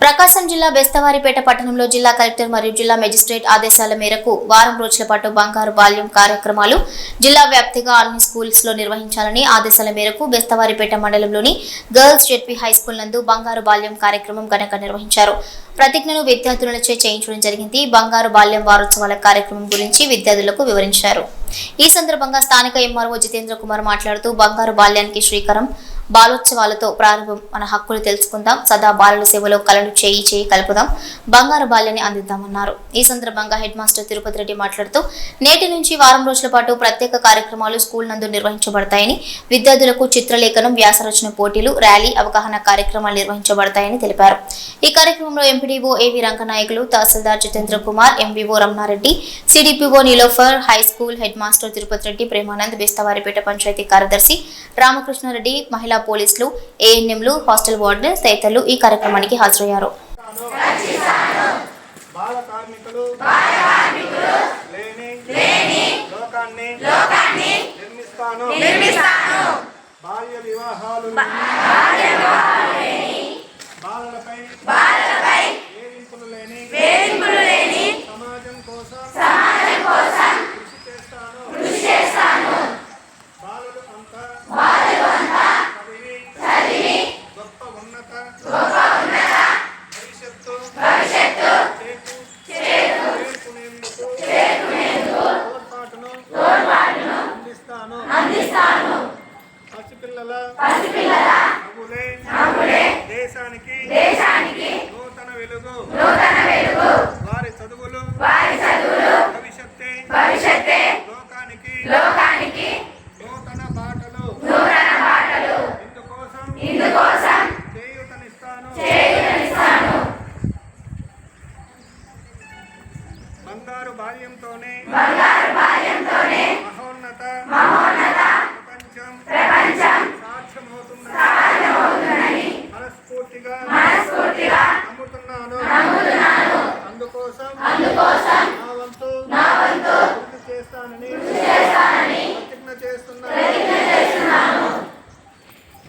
ప్రకాశం జిల్లా బెస్తవారిపేట పట్టణంలో జిల్లా కలెక్టర్ మరియు జిల్లా మెజిస్ట్రేట్ ఆదేశాల మేరకు వారం రోజుల పాటు బంగారు బాల్యం కార్యక్రమాలు జిల్లా వ్యాప్తిగా అన్ని స్కూల్స్లో నిర్వహించాలని ఆదేశాల మేరకు బెస్తవారిపేట మండలంలోని గర్ల్స్ జెడ్పీ హై స్కూల్ నందు బంగారు బాల్యం కార్యక్రమం ఘనంగా నిర్వహించారు. ప్రతిజ్ఞను విద్యార్థులచే చేయించడం జరిగింది. బంగారు బాల్యం వారోత్సవాల కార్యక్రమం గురించి విద్యార్థులకు వివరించారు. ఈ సందర్భంగా స్థానిక ఎంఆర్ఓ జితేంద్ర కుమార్ మాట్లాడుతూ బంగారు బాల్యానికి శ్రీకరం బాలోత్సవాలతో ప్రారంభం. మన హక్కులు తెలుసుకుందాం. సదా బాలల సేవలో కళలు చేయి చేయి కలుపుదాం. బంగారు బాల్యాన్ని అందిద్దామన్నారు. ఈ సందర్భంగా హెడ్ మాస్టర్ తిరుపతి రెడ్డి మాట్లాడుతూ నేటి నుంచి వారం రోజుల పాటు ప్రత్యేక కార్యక్రమాలు స్కూల్ నందు నిర్వహించబడతాయని విద్యార్థులకు చిత్రలేఖనం వ్యాసరచన పోటీలు ర్యాలీ అవగాహన కార్యక్రమాలు నిర్వహించబడతాయని తెలిపారు. ఈ కార్యక్రమంలో MPDO A V Ranganayakulu tahsildar Jitendra Kumar MVO Ramanareddy CDPO Nilofar high school head master Tirupati Reddy Premanand Bestavaripeta panchayat కార్యదర్శి రామకృష్ణారెడ్డి మహిళా పోలీసులు ఏఎన్ఎంలు హాస్టల్ వార్డెన్ తదితరులు ఈ కార్యక్రమానికి హాజరయ్యారు. బాల కార్మికులు లేని లోకాన్ని నిర్మిస్తాను. బాల్య వివాహాలు చదువులు. బాటలు. నూతన బాటలు. బంగారు బాల్యంతోనే బంగారు బాల్యంతోనే మహోన్నత మహోన్నత కోసం